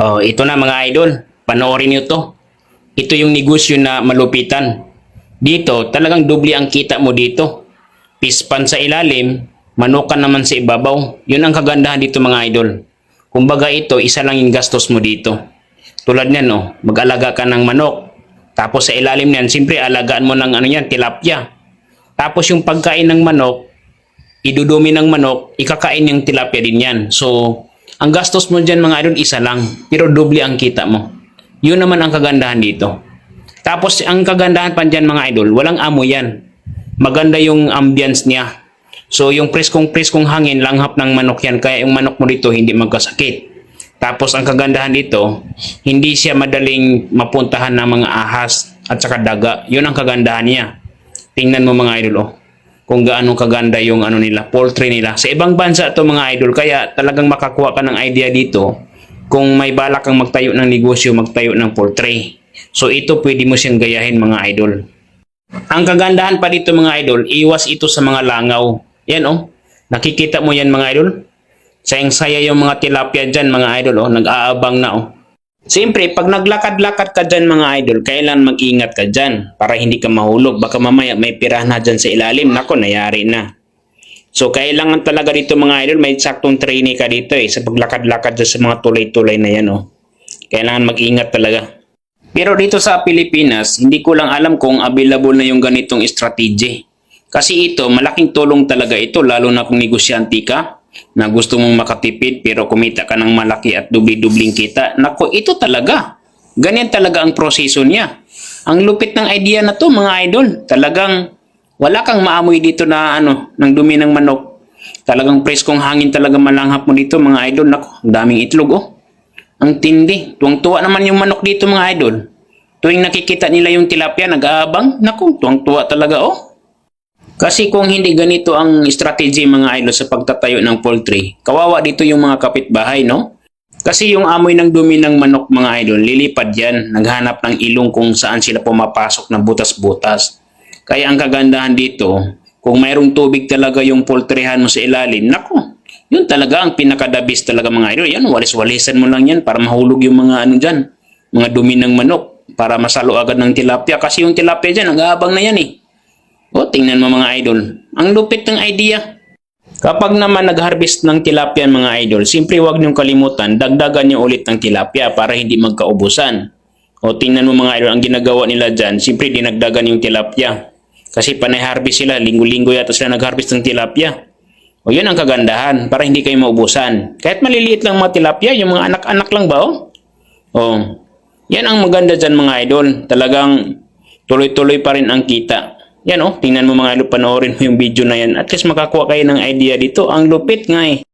Oh, ito na mga idol. Panoorin niyo to. Ito yung negosyo na malupitan. Dito, talagang doble ang kita mo dito. Pispan sa ilalim, manukan naman sa ibabaw. Yun ang kagandahan dito mga idol. Kumbaga ito, isa lang yung gastos mo dito. Tulad niyan, no, mag-alaga ka ng manok. Tapos sa ilalim niyan, siyempre alagaan mo ng ano yan, tilapia. Tapos yung pagkain ng manok, idudumi ng manok, ikakain yung tilapia din yan. So, ang gastos mo dyan mga idol, isa lang. Pero doble ang kita mo. Yun naman ang kagandahan dito. Tapos, ang kagandahan pa dyan mga idol, walang amo yan. Maganda yung ambience niya. So, yung preskong-preskong hangin, langhap ng manok yan. Kaya yung manok mo dito, hindi magkasakit. Tapos, ang kagandahan dito, hindi siya madaling mapuntahan ng mga ahas at saka daga. Yun ang kagandahan niya. Tingnan mo mga idol, oh kung gaano kaganda yung ano nila, poultry nila. Sa ibang bansa to mga idol, kaya talagang makakuha ka ng idea dito kung may balak kang magtayo ng negosyo, magtayo ng poultry. So ito pwede mo siyang gayahin mga idol. Ang kagandahan pa dito mga idol, iwas ito sa mga langaw. Yan oh, nakikita mo yan mga idol? Sayang-saya yung mga tilapia dyan mga idol oh, nag-aabang na oh. Siyempre, pag naglakad-lakad ka dyan mga idol, kailan mag-ingat ka dyan para hindi ka mahulog. Baka mamaya may pirahan na sa ilalim. Nako, nayari na. So, kailangan talaga dito mga idol, may saktong training ka dito eh, sa paglakad-lakad dyan sa mga tulay-tulay na yan oh. Kailangan mag-ingat talaga. Pero dito sa Pilipinas, hindi ko lang alam kung available na yung ganitong strategy. Kasi ito, malaking tulong talaga ito, lalo na kung negosyante ka na gusto mong makatipid pero kumita ka ng malaki at dubli-dubling kita. Nako, ito talaga. Ganyan talaga ang proseso niya. Ang lupit ng idea na to mga idol. Talagang wala kang maamoy dito na ano, ng dumi ng manok. Talagang preskong hangin talaga malanghap mo dito mga idol. Nako, daming itlog oh. Ang tindi. Tuwang-tuwa naman yung manok dito mga idol. Tuwing nakikita nila yung tilapia, nag-aabang. Naku, tuwang-tuwa talaga oh. Kasi kung hindi ganito ang strategy mga idol sa pagtatayo ng poultry, kawawa dito yung mga kapitbahay, no? Kasi yung amoy ng dumi ng manok mga idol, lilipad yan. Naghanap ng ilong kung saan sila pumapasok na butas-butas. Kaya ang kagandahan dito, kung mayroong tubig talaga yung poultryhan mo sa ilalim, nako, yun talaga ang pinakadabis talaga mga idol. Yan, walis-walisan mo lang yan para mahulog yung mga ano dyan, mga dumi ng manok para masalo agad ng tilapia. Kasi yung tilapia dyan, nag-aabang na yan eh. O, tingnan mo mga idol. Ang lupit ng idea. Kapag naman nag-harvest ng tilapia mga idol, simpre huwag niyong kalimutan, dagdagan niyo ulit ng tilapia para hindi magkaubusan. O tingnan mo mga idol, ang ginagawa nila dyan, simpre dinagdagan yung tilapia. Kasi panay harvest sila, linggo-linggo yata sila nag-harvest ng tilapia. O yun ang kagandahan, para hindi kayo maubusan. Kahit maliliit lang mga tilapia, yung mga anak-anak lang ba o? O, yan ang maganda dyan mga idol. Talagang tuloy-tuloy pa rin ang kita. Yan oh, tingnan mo mga idol, panoorin mo yung video na yan. At least makakuha kayo ng idea dito. Ang lupit nga eh.